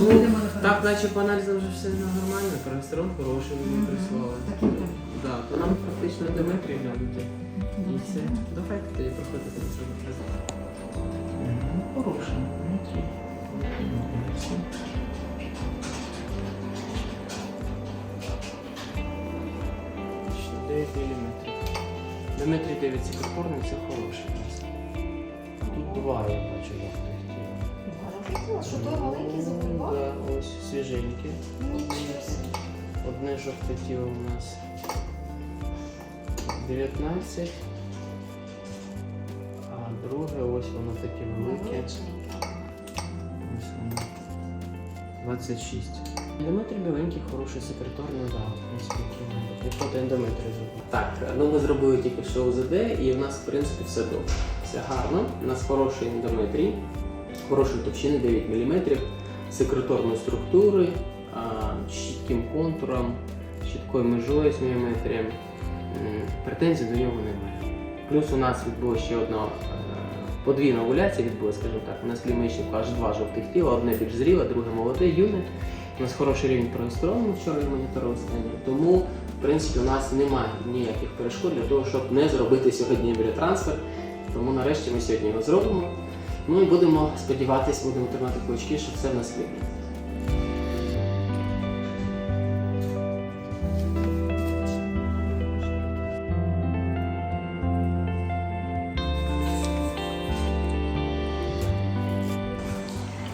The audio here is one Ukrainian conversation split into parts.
Ну, на Так, наче по аналізам вже все нормально, прогестерон хороший мені прислали. Так і так. Да, то нам практично Дмитрій глянути. І все. Давайте тоді проходити до цього презентацію. Хороший Дмитрій. 9 мм. Дмитрій дивиться корпорний, це хороший. Тут два я бачу жовтих Що той маленький закривав? Да, ось свіженькі. Нічого собі. Одне жовте тіло у нас 19, а друге ось воно таке велике. Ось воно 26. Ендометр біленький, хороший секреторний, да, в принципі, який. Фото ендометрію зробили. Так, ну ми зробили тільки що УЗД, і в нас, в принципі, все добре. Все гарно. У нас хороший ендометрій, хорошої товщини 9 мм, секреторної структури, а, чітким контуром, чіткою межою 7 мм. Претензій до нього немає. Плюс у нас відбулася ще одна е, подвійна овуляція відбулася, скажімо так. У нас лімейщик аж два жовтих тіла, одне більш зріле, друге молоде, юне. У нас хороший рівень прогестерону вчора я моніторив останній. Тому, в принципі, у нас немає ніяких перешкод для того, щоб не зробити сьогодні ембріотрансфер. Тому нарешті ми сьогодні його зробимо. Ну і будемо сподіватися, будемо тримати кулачки, що все в нас вийде.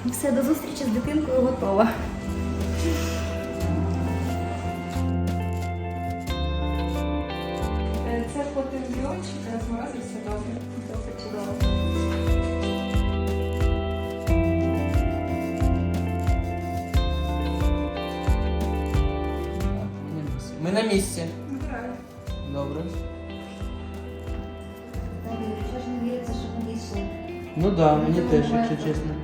Все, до зустрічі з дитинкою готова. Е, Це фотоембріончик, розморозився добре. Добре, чудово. Ми на місці. Набираю. Добре. Що ж не віриться, що ми дійшли? Ну так, да, мені теж, якщо чесно.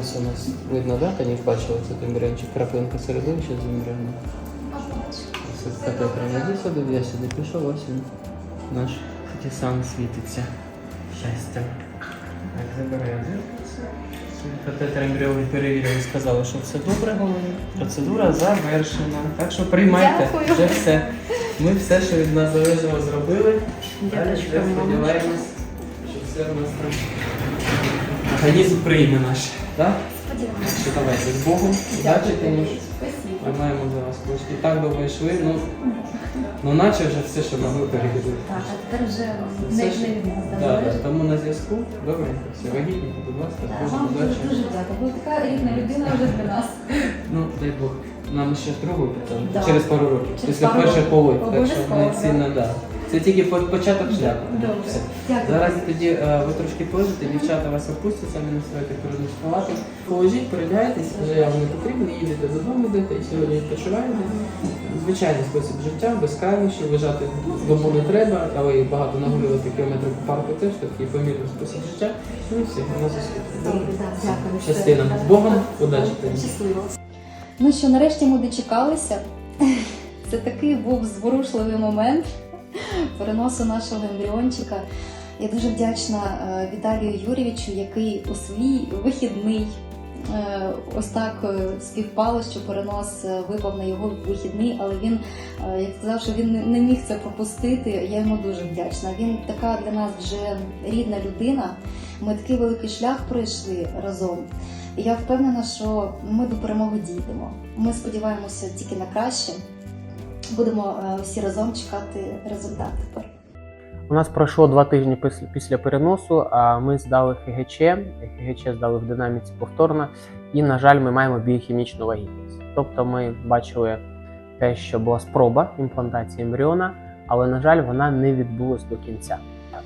Ось у нас видно, да, коні бачили цей ембріончик, краплинка середовища з ембріоном. Ось катетером я сюди, я сюди пішов, ось він. Наш фотісан світиться. Щастя. Так, забираємо зеркальце. Катетер ембріони перевірили, сказали, що все добре. Процедура завершена. Так що приймайте Дякую. вже все. Ми все, що від нас залежало, зробили. Далі сподіваємось, що все в нас там. Організм прийме наш. Так? Сподіваємося. Що давайте з Богом. Удачі, звісно. Спасибо. Тримаємо за вас кулачки. Так довго йшли, ну, ну наче вже все, що могли перевірити. Так, а тепер вже Все не не від нас Да, да, залежить. тому на зв'язку. Добренько, все, вагітність, будь ласка, Так, дуже Вам дуже удачі. дуже дякую. Ви така рідна людина вже для нас. Ну, дай Бог. Нам ще другу питання. Да. Через пару років. Через Після пару першої років. половини. Так що Обов'язково, ми да. сильно, да. Це тільки початок шляху. Добре. Все. Дякую. Зараз тоді е, ви трошки полежите, дівчата вас опустять, самі настроїте передуштувати. Положіть, передяйтесь, вже вам не потрібно, їдете додому, йдете і сьогодні відпочиваєте. Звичайний спосіб життя, без крайнощів, лежати добу не треба, але і багато нагулювати кілометрів по парку теж такий помірний спосіб життя. Ну і все, на зв'язку. Добре, так, дякую. Щасти. З Богом, удачі тобі. Щасливо. Ну що, нарешті ми дочекалися. Це такий був зворушливий момент переносу нашого ембріончика. Я дуже вдячна е, Віталію Юрійовичу, який у свій вихідний е, ось так е, співпало, що перенос випав на його вихідний, але він як сказав, що він не- міг це пропустити. Я йому дуже вдячна. Він така для нас вже рідна людина. Ми такий великий шлях пройшли разом. Я впевнена, що ми до перемоги дійдемо. Ми сподіваємося тільки на краще. Будемо е, всі разом чекати результат тепер. У нас пройшло два тижні після, переносу, а ми здали ХГЧ. ХГЧ здали в динаміці повторно, і, на жаль, ми маємо біохімічну вагітність. Тобто ми бачили те, що була спроба імплантації ембріона, але, на жаль, вона не відбулась до кінця.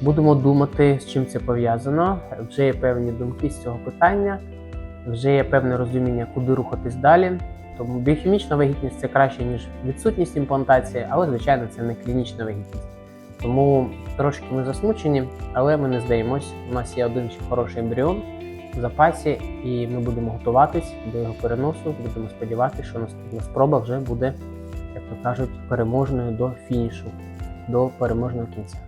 Будемо думати, з чим це пов'язано. Вже є певні думки з цього питання, вже є певне розуміння, куди рухатись далі. Тому біохімічна вагітність це краще, ніж відсутність імплантації, але, звичайно, це не клінічна вагітність. Тому трошки ми засмучені, але ми не здаємось. У нас є один хороший ембріон в запасі, і ми будемо готуватись до його переносу. Будемо сподіватися, що наступна спроба вже буде, як то кажуть, переможною до фінішу, до переможного кінця.